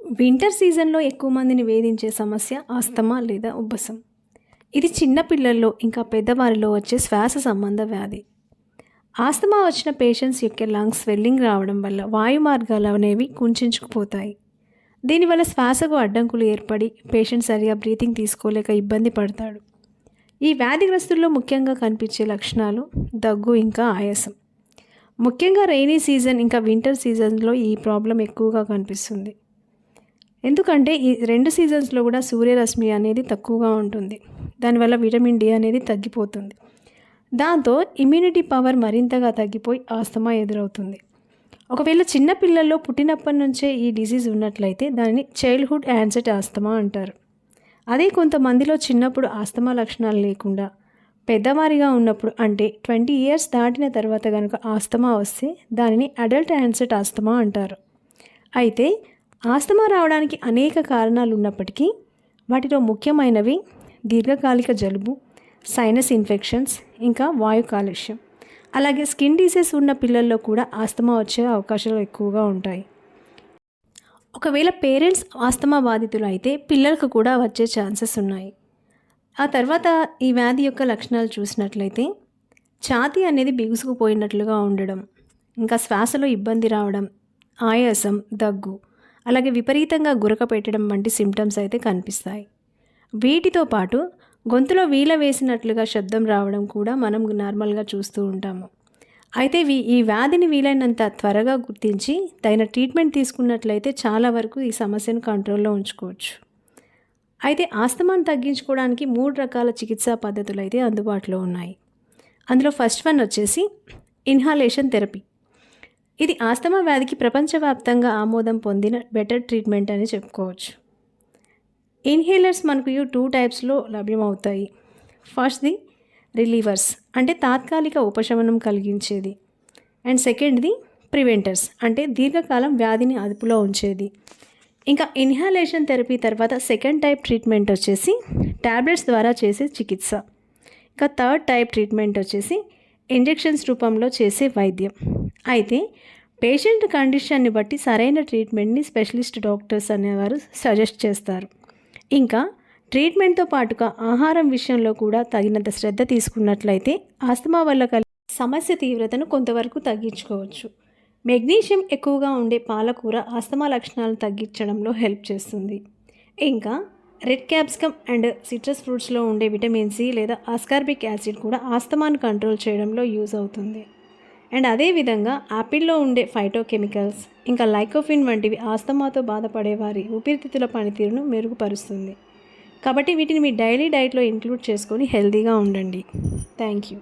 Winter సీజన్లో ఎక్కువ మందిని వేధించే సమస్య ఆస్తమా లేదా ఉబ్బసం. ఇది చిన్నపిల్లల్లో ఇంకా పెద్దవారిలో వచ్చే శ్వాస సంబంధ వ్యాధి. ఆస్తమా వచ్చిన పేషెంట్స్ యొక్క లంగ్స్ స్వెల్లింగ్ రావడం వల్ల వాయు మార్గాలు అనేవి కుంచుకుపోతాయి. దీనివల్ల శ్వాసకు అడ్డంకులు ఏర్పడి పేషెంట్ సరిగా బ్రీతింగ్ తీసుకోలేక ఇబ్బంది పడతాడు. ఈ వ్యాధిగ్రస్తుల్లో ముఖ్యంగా కనిపించే లక్షణాలు దగ్గు ఇంకా ఆయాసం. ముఖ్యంగా రైనీ సీజన్ ఇంకా వింటర్ సీజన్లో ఈ ప్రాబ్లం ఎక్కువగా కనిపిస్తుంది. ఎందుకంటే ఈ రెండు సీజన్స్లో కూడా సూర్యరశ్మి అనేది తక్కువగా ఉంటుంది. దానివల్ల విటమిన్ డి అనేది తగ్గిపోతుంది. దాంతో ఇమ్యూనిటీ పవర్ మరింతగా తగ్గిపోయి ఆస్తమా ఎదురవుతుంది. ఒకవేళ చిన్న పిల్లల్లో పుట్టినప్పటి నుంచే ఈ డిసీజ్ ఉన్నట్లయితే దానిని చైల్డ్హుడ్ యాన్సెట్ ఆస్తమా అంటారు. అదే కొంతమందిలో చిన్నప్పుడు ఆస్తమా లక్షణాలు లేకుండా పెద్దవారిగా ఉన్నప్పుడు అంటే ట్వంటీ ఇయర్స్ దాటిన తర్వాత కనుక ఆస్తమా వస్తే దానిని అడల్ట్ యాన్సెట్ ఆస్తమా అంటారు. అయితే ఆస్తమా రావడానికి అనేక కారణాలు ఉన్నప్పటికీ వాటిలో ముఖ్యమైనవి దీర్ఘకాలిక జలుబు సైనస్ ఇన్ఫెక్షన్స్ ఇంకా వాయు కాలుష్యం. అలాగే స్కిన్ డిసీజ్ ఉన్న పిల్లల్లో కూడా ఆస్తమా వచ్చే అవకాశాలు ఎక్కువగా ఉంటాయి. ఒకవేళ పేరెంట్స్ ఆస్తమా బాధితులు అయితే పిల్లలకు కూడా వచ్చే ఛాన్సెస్ ఉన్నాయి. ఆ తర్వాత ఈ వ్యాధి యొక్క లక్షణాలు చూసినట్లయితే ఛాతీ అనేది బిగుసుకుపోయినట్లుగా ఉండడం ఇంకా శ్వాసలో ఇబ్బంది రావడం ఆయాసం దగ్గు అలాగే విపరీతంగా గురక పెట్టడం వంటి సిమ్టమ్స్ అయితే కనిపిస్తాయి. వీటితో పాటు గొంతులో వీల వేసినట్లుగా శబ్దం రావడం కూడా మనం నార్మల్గా చూస్తూ ఉంటాము. అయితే వీ ఈ వ్యాధిని వీలైనంత త్వరగా గుర్తించి తగిన ట్రీట్మెంట్ తీసుకున్నట్లయితే చాలా వరకు ఈ సమస్యను కంట్రోల్లో ఉంచుకోవచ్చు. అయితే ఆస్తమాను తగ్గించుకోవడానికి మూడు రకాల చికిత్సా పద్ధతులు అయితే అందుబాటులో ఉన్నాయి. అందులో ఫస్ట్ వన్ వచ్చేసి ఇన్హాలేషన్ థెరపీ ఇది ఆస్తమా వ్యాధికి ప్రపంచవ్యాప్తంగా ఆమోదం పొందిన బెటర్ ట్రీట్మెంట్ అని చెప్పుకోవచ్చు. ఇన్హేలర్స్ మనకు టూ టైప్స్లో లభ్యమవుతాయి. ఫస్ట్ది రిలీవర్స్ అంటే తాత్కాలిక ఉపశమనం కలిగించేది. అండ్ సెకండ్ది ప్రివెంటర్స్ అంటే దీర్ఘకాలం వ్యాధిని అదుపులో ఉంచేది. ఇంకా ఇన్హాలేషన్ థెరపీ తర్వాత సెకండ్ టైప్ ట్రీట్మెంట్ వచ్చేసి ట్యాబ్లెట్స్ ద్వారా చేసే చికిత్స. ఇంకా థర్డ్ టైప్ ట్రీట్మెంట్ వచ్చేసి ఇంజెక్షన్స్ రూపంలో చేసే వైద్యం. అయితే పేషెంట్ కండిషన్ని బట్టి సరైన ట్రీట్మెంట్ని స్పెషలిస్ట్ డాక్టర్స్ అనేవారు సజెస్ట్ చేస్తారు. ఇంకా ట్రీట్మెంట్తో పాటుగా ఆహారం విషయంలో కూడా తగినంత శ్రద్ధ తీసుకున్నట్లయితే ఆస్తమా వల్ల కలిగే సమస్య తీవ్రతను కొంతవరకు తగ్గించుకోవచ్చు. మెగ్నీషియం ఎక్కువగా ఉండే పాలకూర ఆస్తమా లక్షణాలను తగ్గించడంలో హెల్ప్ చేస్తుంది. ఇంకా రెడ్ క్యాప్సికమ్ అండ్ సిట్రస్ ఫ్రూట్స్లో ఉండే విటమిన్ సి లేదా ఆస్కార్బిక్ యాసిడ్ కూడా ఆస్తమాను కంట్రోల్ చేయడంలో యూజ్ అవుతుంది. అండ్ అదేవిధంగా యాపిల్లో ఉండే ఫైటోకెమికల్స్ ఇంకా లైకోఫిన్ వంటివి ఆస్తమాతో బాధపడే వారి ఊపిరితిత్తుల పనితీరును మెరుగుపరుస్తుంది. కాబట్టి వీటిని మీ డైలీ డైట్లో ఇంక్లూడ్ చేసుకొని హెల్తీగా ఉండండి. Thank you